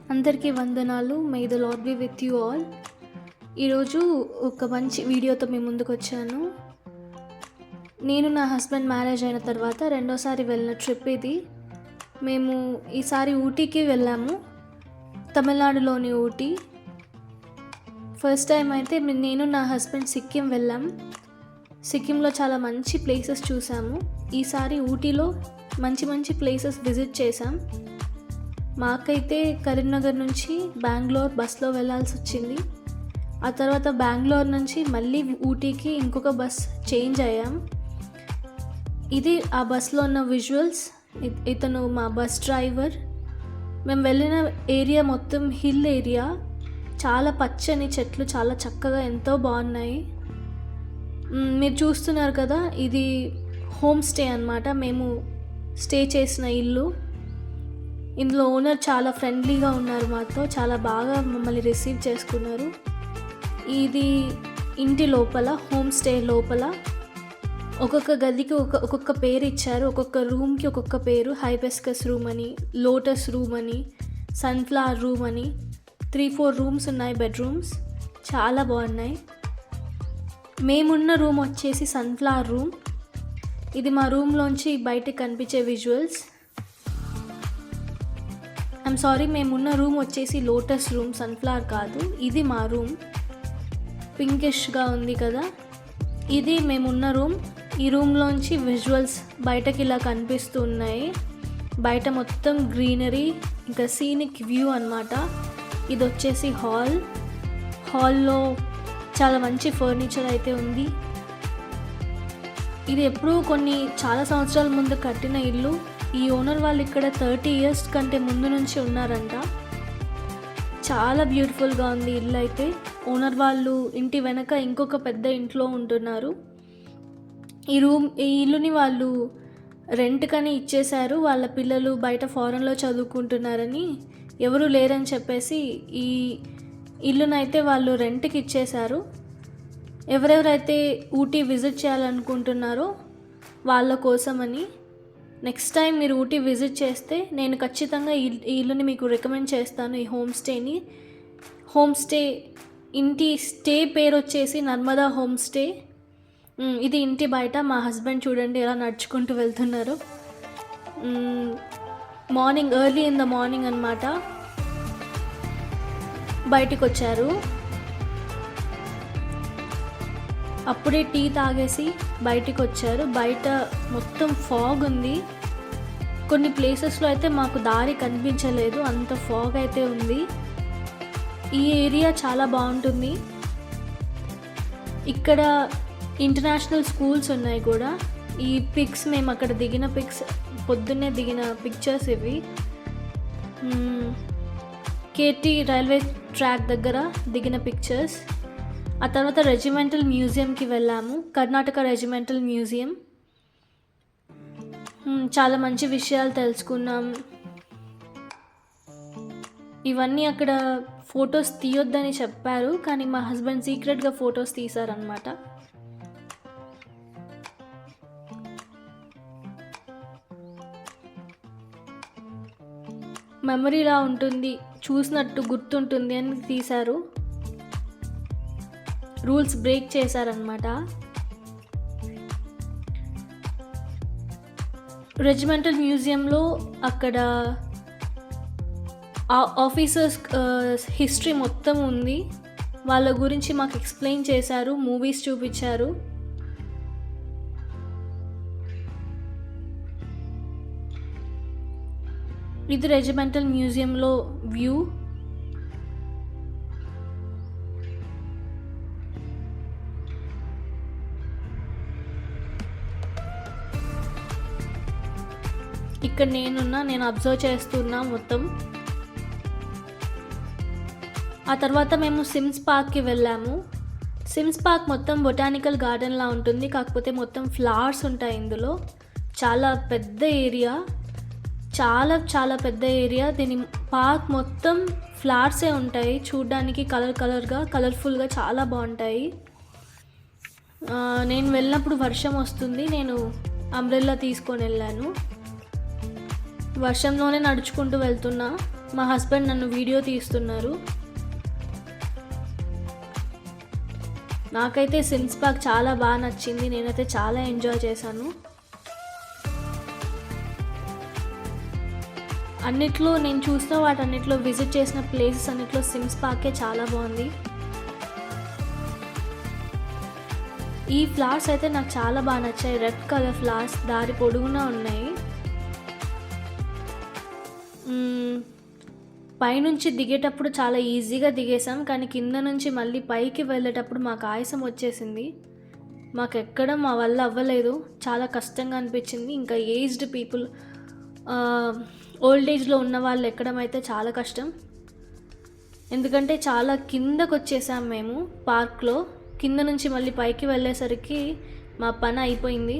అందరికీ వందనాలు. May the lord be with you all ఈరోజు ఒక మంచి వీడియోతో మీ ముందుకు వచ్చాను. నేను నా హస్బెండ్ మ్యారేజ్ అయిన తర్వాత రెండోసారి వెళ్ళిన ట్రిప్ ఇది. మేము ఈసారి ఊటీకి వెళ్ళాము. తమిళనాడులోని ఊటీ. ఫస్ట్ టైం అయితే నేను నా హస్బెండ్ సిక్కిం వెళ్ళాం. సిక్కింలో చాలా మంచి ప్లేసెస్ చూసాము. ఈసారి ఊటీలో మంచి మంచి ప్లేసెస్ విజిట్ చేసాం మాకైతే కరీంనగర్ నుంచి బెంగళూరు బస్సులో వెళ్ళాల్సి వచ్చింది. ఆ తర్వాత బెంగళూరు నుంచి మళ్ళీ ఊటీకి ఇంకొక బస్ చేంజ్ అయ్యాం. ఇది ఆ బస్సులో ఉన్న విజువల్స్. ఇ- ఇతను మా బస్ డ్రైవర్. మేము వెళ్ళిన ఏరియా మొత్తం హిల్ ఏరియా. చాలా పచ్చని చెట్లు చాలా చక్కగా ఎంతో బాగున్నాయి. మీరు చూస్తున్నారు కదా ఇది హోమ్ స్టే అన్నమాట. మేము స్టే చేసిన ఇల్లు. ఇందులో ఓనర్ చాలా ఫ్రెండ్లీగా ఉన్నారు మాతో చాలా బాగా మమ్మల్ని రిసీవ్ చేసుకున్నారు. ఇది ఇంటి లోపల హోమ్ స్టే లోపల. ఒక్కొక్క గదికి ఒక ఒక్కొక్క పేరు ఇచ్చారు. ఒక్కొక్క రూమ్కి ఒక్కొక్క పేరు హైబెస్కస్ రూమ్ అని లోటస్ రూమ్ అని సన్ఫ్లవర్ రూమ్ అని. త్రీ ఫోర్ రూమ్స్ ఉన్నాయి బెడ్రూమ్స్. చాలా బాగున్నాయి. మేమున్న రూమ్ వచ్చేసి సన్ఫ్లవర్ రూమ్. ఇది మా రూమ్లోంచి బయటకు కనిపించే విజువల్స్. ఐమ్ సారీ మేమున్న రూమ్ వచ్చేసి లోటస్ రూమ్ సన్ఫ్లవర్ కాదు. ఇది మా రూమ్ పింకిష్గా ఉంది కదా. ఇది మేమున్న రూమ్ ఈ రూమ్లోంచి విజువల్స్ బయటకి ఇలా కనిపిస్తూ ఉన్నాయి బయట మొత్తం గ్రీనరీ ఇంకా సీనిక్ వ్యూ అన్నమాట. ఇది వచ్చేసి హాల్ హాల్లో చాలా మంచి ఫర్నిచర్ అయితే ఉంది. ఇది ఎప్పుడూ కొన్ని చాలా సంవత్సరాల ముందు కట్టిన ఇల్లు. ఈ ఓనర్ వాళ్ళు ఇక్కడ థర్టీ ఇయర్స్ కంటే ముందు నుంచి ఉన్నారంట. చాలా బ్యూటిఫుల్గా ఉంది ఇల్లు అయితే. ఓనర్ వాళ్ళు ఇంటి వెనక ఇంకొక పెద్ద ఇంట్లో ఉంటున్నారు. ఈ రూమ్ ఈ ఇల్లుని వాళ్ళు రెంట్కని ఇచ్చేశారు. వాళ్ళ పిల్లలు బయట ఫారెన్లో చదువుకుంటున్నారని ఎవరు లేరని చెప్పేసి ఈ ఇల్లునైతే వాళ్ళు రెంట్కి ఇచ్చేశారు. ఎవరెవరైతే ఊటీ విజిట్ చేయాలనుకుంటున్నారో వాళ్ళ కోసమని నెక్స్ట్ టైం మీరు ఊటీ విజిట్ చేస్తే నేను ఖచ్చితంగా ఈ ఇల్లుని మీకు రికమెండ్ చేస్తాను ఈ హోమ్ స్టేని. హోమ్ స్టే ఇంటి స్టే పేరు వచ్చేసి నర్మదా హోమ్ స్టే. ఇది ఇంటి బయట మా హస్బెండ్ చూడండి ఎలా నడుచుకుంటూ వెళ్తున్నారు. Morning early in the morning అనమాట బయటకు వచ్చారు అప్పుడే టీ తాగేసి బయటికి వచ్చారు బయట మొత్తం ఫాగ్ ఉంది. కొన్ని ప్లేసెస్లో అయితే మాకు దారి కనిపించలేదు. అంత ఫాగ్ అయితే ఉంది. ఈ ఏరియా చాలా బాగుంటుంది. ఇక్కడ ఇంటర్నేషనల్ స్కూల్స్ ఉన్నాయి కూడా. ఈ పిక్స్ మేము అక్కడ దిగిన పిక్స్ పొద్దున్నే దిగిన పిక్చర్స్ ఇవి. కేటీ రైల్వే ట్రాక్ దగ్గర దిగిన పిక్చర్స్ ఆ తర్వాత రెజిమెంటల్ మ్యూజియంకి వెళ్ళాము. Karnataka regimental museum. చాలా మంచి విషయాలు తెలుసుకున్నాం. ఇవన్నీ అక్కడ ఫొటోస్ తీయొద్దని చెప్పారు కానీ మా హస్బెండ్ సీక్రెట్గా ఫొటోస్ తీశారనమాట మెమరీలా ఉంటుంది చూసినట్టు గుర్తుంటుంది అని తీశారు. రూల్స్ బ్రేక్ చేశారనమాట రెజిమెంటల్ మ్యూజియంలో అక్కడ ఆఫీసర్స్ హిస్టరీ మొత్తం ఉంది. వాళ్ళ గురించి మాకు ఎక్స్ప్లెయిన్ చేశారు మూవీస్ చూపించారు. ఇది రెజిమెంటల్ మ్యూజియంలో వ్యూ. ఇక్కడ నేనున్నా నేను అబ్జర్వ్ చేస్తున్నా మొత్తం. ఆ తర్వాత మేము సిమ్స్ పార్క్కి వెళ్ళాము. సిమ్స్ పార్క్ మొత్తం బొటానికల్ గార్డెన్లా ఉంటుంది. కాకపోతే మొత్తం ఫ్లవర్స్ ఉంటాయి ఇందులో. చాలా పెద్ద ఏరియా చాలా చాలా పెద్ద ఏరియా దీని పార్క్ మొత్తం ఫ్లవర్సే ఉంటాయి. చూడ్డానికి కలర్ కలర్గా కలర్ఫుల్గా చాలా బాగుంటాయి. నేను వెళ్ళినప్పుడు వర్షం వస్తుంది. నేను అంబ్రెల్లా తీసుకొని వెళ్ళాను. వర్షంలోనే నడుచుకుంటూ వెళ్తున్నా మా హస్బెండ్ నన్ను వీడియో తీస్తున్నారు. నాకైతే సిన్స్ పార్క్ చాలా బాగా నచ్చింది. నేనైతే చాలా ఎంజాయ్ చేశాను. అన్నిట్లో నేను చూసిన వాటన్నిటిలో విజిట్ చేసిన ప్లేసెస్ అన్నిట్లో సిమ్స్ పార్కే చాలా బాగుంది. ఈ ఫ్లవర్స్ అయితే నాకు చాలా బాగా నచ్చాయి. రెడ్ కలర్ ఫ్లవర్స్ దారి పొడుగునా ఉన్నాయి. పైనుంచి దిగేటప్పుడు చాలా ఈజీగా దిగేసాం కానీ కింద నుంచి మళ్ళీ పైకి వెళ్ళేటప్పుడు మాకు ఆయాసం వచ్చేసింది. మాకు ఎక్కడ మా వల్ల అవ్వలేదు. చాలా కష్టంగా అనిపించింది. ఇంకా ఏజ్డ్ పీపుల్ ఓల్డ్ ఏజ్లో ఉన్న వాళ్ళు ఎక్కడం అయితే చాలా కష్టం. ఎందుకంటే చాలా కిందకు వచ్చేసాం మేము పార్క్లో కింద నుంచి మళ్ళీ పైకి వెళ్ళేసరికి మా పని అయిపోయింది.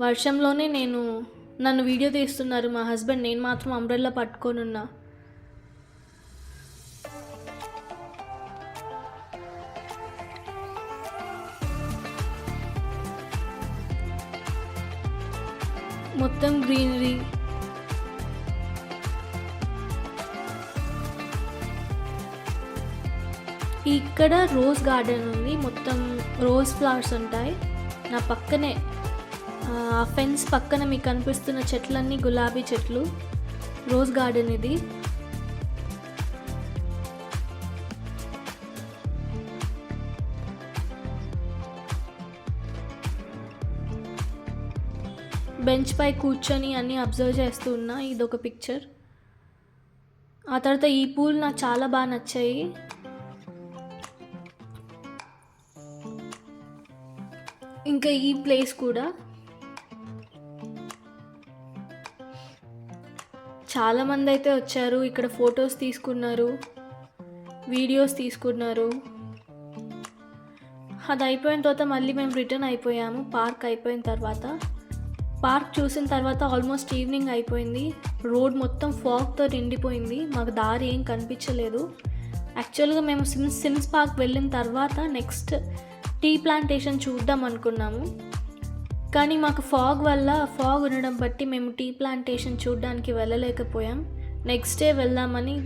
వర్షంలోనే నేను నన్ను వీడియో తీస్తున్నారు మా హస్బెండ్. నేను మాత్రం అంబ్రెల్లా పట్టుకొని ఉన్నా మొత్తం గ్రీనరీ. ఇక్కడ రోజ్ గార్డెన్ ఉంది. మొత్తం రోజ్ ఫ్లవర్స్ ఉంటాయి. నా పక్కనే ఫెన్స్ పక్కన మీకు కనిపిస్తున్న చెట్లన్నీ గులాబీ చెట్లు రోజ్ గార్డెన్ ఇది. బెంచ్ పై కూర్చొని అన్నీ అబ్జర్వ్ చేస్తూ ఉన్నా ఒక పిక్చర్ ఆ తర్వాత ఈ పూలు నాకు చాలా బాగా నచ్చాయి. ఇంకా ఈ ప్లేస్ కూడా చాలామంది అయితే వచ్చారు ఇక్కడ ఫొటోస్ తీసుకున్నారు వీడియోస్ తీసుకున్నారు. అది అయిపోయిన తర్వాత మళ్ళీ మేము రిటర్న్ అయిపోయాము పార్క్ అయిపోయిన తర్వాత. పార్క్ చూసిన తర్వాత ఆల్మోస్ట్ ఈవినింగ్ అయిపోయింది రోడ్ మొత్తం ఫాగ్తో నిండిపోయింది మాకు దారి ఏం కనిపించలేదు. యాక్చువల్గా మేము సిమ్స్ సిమ్స్ పార్క్ వెళ్ళిన తర్వాత నెక్స్ట్ టీ ప్లాంటేషన్ చూద్దాం అనుకున్నాము. కానీ మాకు ఫాగ్ వల్ల ఫాగ్ ఉండడం బట్టి మేము టీ ప్లాంటేషన్ చూడడానికి వెళ్ళలేకపోయాం. నెక్స్ట్ డే వెళ్దామని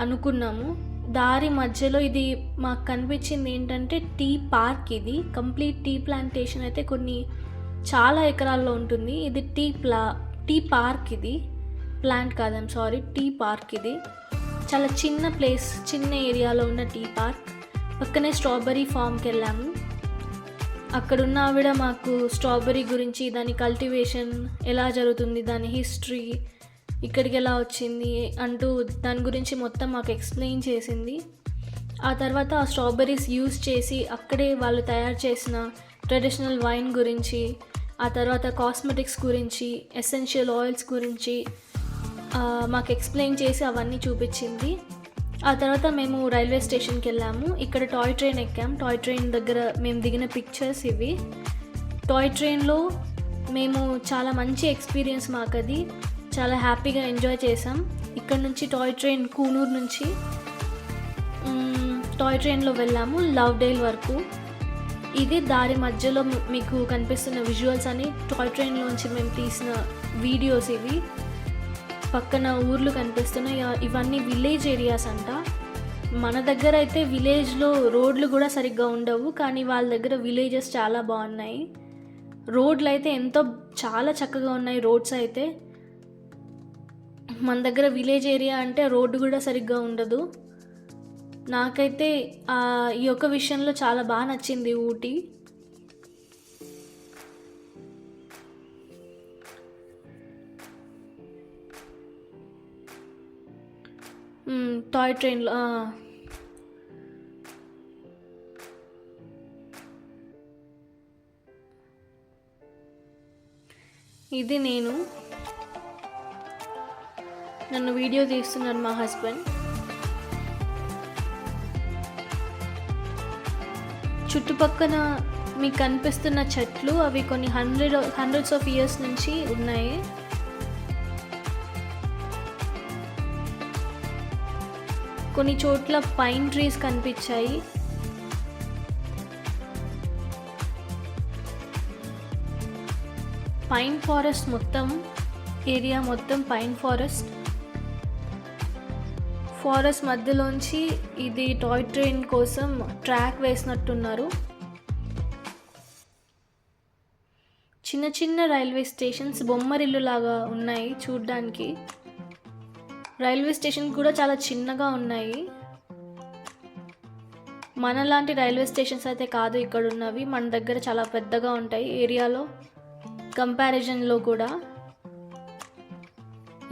అనుకున్నాము. దారి మధ్యలో ఇది మాకు కనిపించింది ఏంటంటే టీ పార్క్ ఇది. కంప్లీట్ టీ ప్లాంటేషన్ అయితే కొన్ని చాలా ఎకరాల్లో ఉంటుంది. ఇది టీ ప్లా టీ పార్క్ ఇది. ప్లాంట్ కాదం సారీ టీ పార్క్ ఇది. చాలా చిన్న ప్లేస్ చిన్న ఏరియాలో ఉన్న టీ పార్క్. పక్కనే స్ట్రాబెరీ ఫామ్కి వెళ్ళాము. అక్కడున్న ఆవిడ మాకు స్ట్రాబెరీ గురించి దాని కల్టివేషన్ ఎలా జరుగుతుంది దాని హిస్టరీ ఇక్కడికి ఎలా వచ్చింది అంటూ దాని గురించి మొత్తం మాకు ఎక్స్ప్లెయిన్ చేసింది. ఆ తర్వాత ఆ స్ట్రాబెర్రీస్ యూస్ చేసి అక్కడే వాళ్ళు తయారు చేసిన ట్రెడిషనల్ వైన్ గురించి ఆ తర్వాత కాస్మెటిక్స్ గురించి ఎసెన్షియల్ ఆయిల్స్ గురించి మాకు ఎక్స్ప్లెయిన్ చేసి అవన్నీ చూపించింది. ఆ తర్వాత మేము రైల్వే స్టేషన్కి వెళ్ళాము. ఇక్కడ టాయ్ ట్రైన్ ఎక్కాం. టాయ్ ట్రైన్ దగ్గర మేము దిగిన పిక్చర్స్ ఇవి. టాయ్ ట్రైన్లో మేము చాలా మంచి ఎక్స్పీరియన్స్ మాకు అది చాలా హ్యాపీగా ఎంజాయ్ చేసాం ఇక్కడ నుంచి టాయ్ ట్రైన్ కూనూరు నుంచి టాయ్ ట్రైన్లో వెళ్ళాము లవ్ డేల్ వరకు. ఇది దారి మధ్యలో మీకు కనిపిస్తున్న విజువల్స్ అని టాయ్ ట్రైన్లోంచి మేము తీసిన వీడియోస్ ఇవి. పక్కన ఊర్లు కనిపిస్తున్నాయి. ఇవన్నీ విలేజ్ ఏరియాస్ అంట. మన దగ్గర అయితే విలేజ్లో రోడ్లు కూడా సరిగ్గా ఉండవు. కానీ వాళ్ళ దగ్గర విలేజెస్ చాలా బాగున్నాయి. రోడ్లు అయితే ఎంతో చాలా చక్కగా ఉన్నాయి. రోడ్స్ అయితే మన దగ్గర విలేజ్ ఏరియా అంటే రోడ్డు కూడా సరిగ్గా ఉండదు. నాకైతే ఈ యొక్క విషయంలో చాలా బాగా నచ్చింది ఊటీ. టాయ్ ట్రైన్లో ఇది నేను. నన్ను వీడియో తీస్తున్నారు మా హస్బెండ్. చుట్టుపక్కన మీకు కనిపిస్తున్న చెట్లు అవి కొన్ని హండ్రెడ్ హండ్రెడ్స్ ఆఫ్ ఇయర్స్ నుంచి ఉన్నాయి. కొన్ని చోట్ల పైన్ ట్రీస్ కనిపించాయి. పైన్ ఫారెస్ట్ మొత్తం ఏరియా మొత్తం పైన్ ఫారెస్ట్. ఫారెస్ట్ మధ్యలోంచి ఇది టాయ్ ట్రైన్ కోసం ట్రాక్ వేసినట్టున్నారు. చిన్న చిన్న రైల్వే స్టేషన్స్ బొమ్మరిల్లు లాగా ఉన్నాయి చూడ్డానికి. రైల్వే స్టేషన్ కూడా చాలా చిన్నగా ఉన్నాయి. మనలాంటి రైల్వే స్టేషన్స్ అయితే కాదు ఇక్కడ ఉన్నవి. మన దగ్గర చాలా పెద్దగా ఉంటాయి ఏరియాలో కంపారిజన్లో కూడా.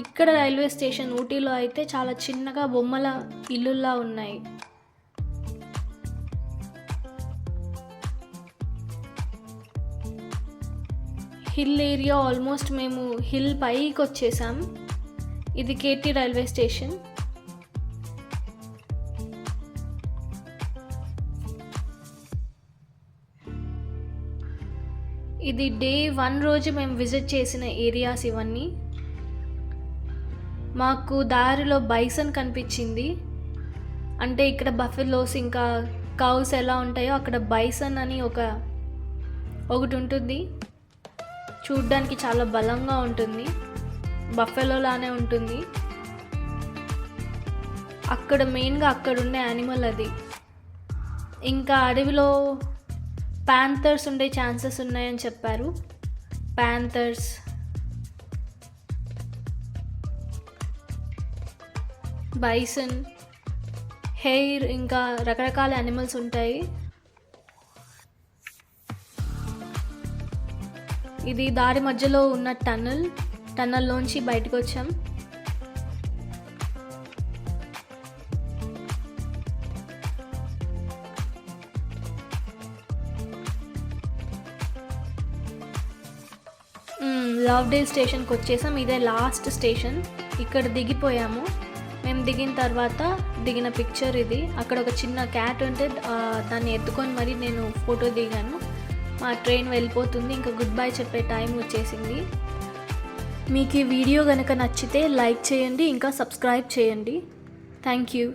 ఇక్కడ రైల్వే స్టేషన్ ఊటీలో అయితే చాలా చిన్నగా బొమ్మల ఇల్లుల్లా ఉన్నాయి. హిల్ ఏరియా ఆల్మోస్ట్ మేము హిల్ పైకి వచ్చేసాం ఇది కేటీ రైల్వే స్టేషన్. ఇది డే వన్ రోజు మేము విజిట్ చేసిన ఏరియాస్ ఇవన్నీ. మాకు దారిలో బైసన్ కనిపించింది. అంటే ఇక్కడ బఫెలోస్ ఇంకా కౌస్ ఎలా ఉంటాయో అక్కడ బైసన్ అని ఒక ఒకటి ఉంటుంది. చూడ్డానికి చాలా బలంగా ఉంటుంది. బఫెలోలానే ఉంటుంది. అక్కడ మెయిన్గా అక్కడ ఉండే యానిమల్ అది. ఇంకా అడవిలో ప్యాంథర్స్ ఉండే ఛాన్సెస్ ఉన్నాయని చెప్పారు. ప్యాంథర్స్ బైసన్ హెయిర్ ఇంకా రకరకాల యానిమల్స్ ఉంటాయి. ఇది దారి మధ్యలో ఉన్న టన్నల్ టన్నల్లోంచి బయటకు వచ్చాం లవ్డే స్టేషన్కి వచ్చేసాం. ఇదే లాస్ట్ స్టేషన్. ఇక్కడ దిగిపోయాము. మేము దిగిన తర్వాత దిగిన పిక్చర్ ఇది. అక్కడ ఒక చిన్న క్యాట్ ఉంటే దాన్ని ఎత్తుకొని మరి నేను ఫోటో దిగాను. మా ట్రైన్ వెళ్ళిపోతుంది. ఇంకా గుడ్ బై చెప్పే టైం వచ్చేసింది. మీకు ఈ వీడియో కనుక నచ్చితే లైక్ చేయండి ఇంకా సబ్స్క్రైబ్ చేయండి. Thank you